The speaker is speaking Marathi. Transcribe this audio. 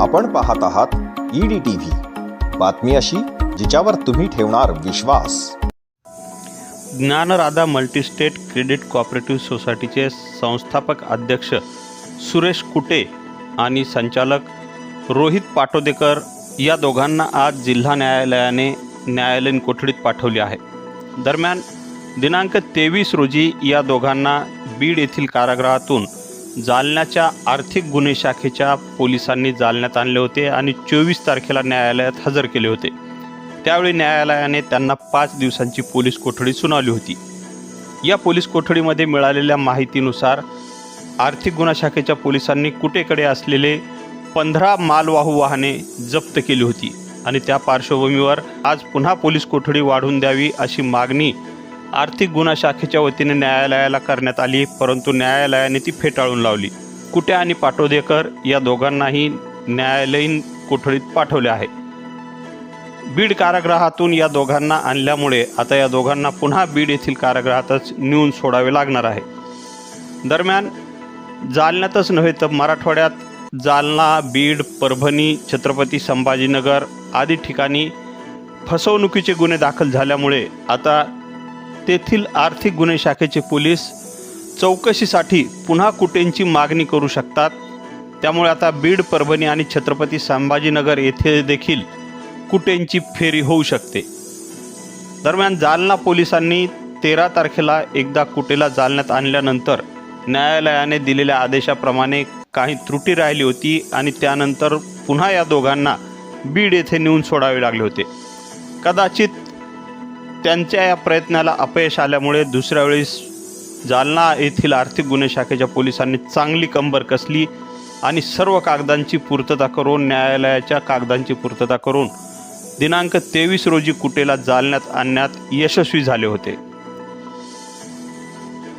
आपण पाहत आहात ईडी टीव्ही बातमी अशी जिच्यावर तुम्ही ठेवणार विश्वास. ज्ञानराधा मल्टीस्टेट क्रेडिट कॉपरेटिव्ह सोसायटीचे संस्थापक अध्यक्ष सुरेश कुटे आणि संचालक रोहित पाटोदेकर या दोघांना आज जिल्हा न्यायालयाने न्यायालयीन कोठडीत पाठवले आहे. दरम्यान दिनांक तेवीस रोजी या दोघांना बीड येथील कारागृहातून जालन्याच्या आर्थिक गुन्हे शाखेच्या पोलिसांनी जालन्यात आणले होते आणि चोवीस तारखेला न्यायालयात हजर केले होते. त्यावेळी न्यायालयाने त्यांना पाच दिवसांची पोलीस कोठडी सुनावली होती. या पोलीस कोठडीमध्ये मिळालेल्या माहितीनुसार आर्थिक गुन्हा शाखेच्या पोलिसांनी कुटेकडे असलेले पंधरा मालवाहू वाहने जप्त केली होती आणि त्या पार्श्वभूमीवर आज पुन्हा पोलीस कोठडी वाढवून द्यावी अशी मागणी आर्थिक गुन्हा शाखेच्या वतीने न्यायालयाला करण्यात आली परंतु न्यायालयाने ती फेटाळून लावली. कुटे आणि पाटोदेकर या दोघांनाही न्यायालयीन कोठडीत पाठवले आहे. बीड कारागृहातून या दोघांना आणल्यामुळे आता या दोघांना पुन्हा बीड येथील कारागृहातच नेऊन सोडावे लागणार आहे. दरम्यान जालन्यातच नव्हे तर मराठवाड्यात जालना बीड परभणी छत्रपती संभाजीनगर आदी ठिकाणी फसवणुकीचे गुन्हे दाखल झाल्यामुळे आता तेथील आर्थिक गुन्हे शाखेचे पोलीस चौकशीसाठी पुन्हा कुटेंची मागणी करू शकतात? त्यामुळे आता बीड परभणी आणि छत्रपती संभाजीनगर येथे देखील कुटेंची फेरी होऊ शकते? दरम्यान जालना पोलिसांनी तेरा तारखेला एकदा कुटेला जालन्यात आणल्यानंतर न्यायालयाने दिलेल्या आदेशाप्रमाणे काही त्रुटी राहिली होती आणि त्यानंतर पुन्हा या दोघांना बीड येथे नेऊन सोडावे लागले होते. कदाचित त्यांच्या या प्रयत्नाला अपयश आल्यामुळे दुसऱ्या वेळेस जालना येथील आर्थिक गुन्हे शाखेच्या पोलिसांनी चांगली कंबर कसली आणि सर्व कागदांची पूर्तता करून न्यायालयाच्या कागदांची पूर्तता करून दिनांक तेवीस रोजी कुटेला जालण्यात आणण्यात यशस्वी झाले होते.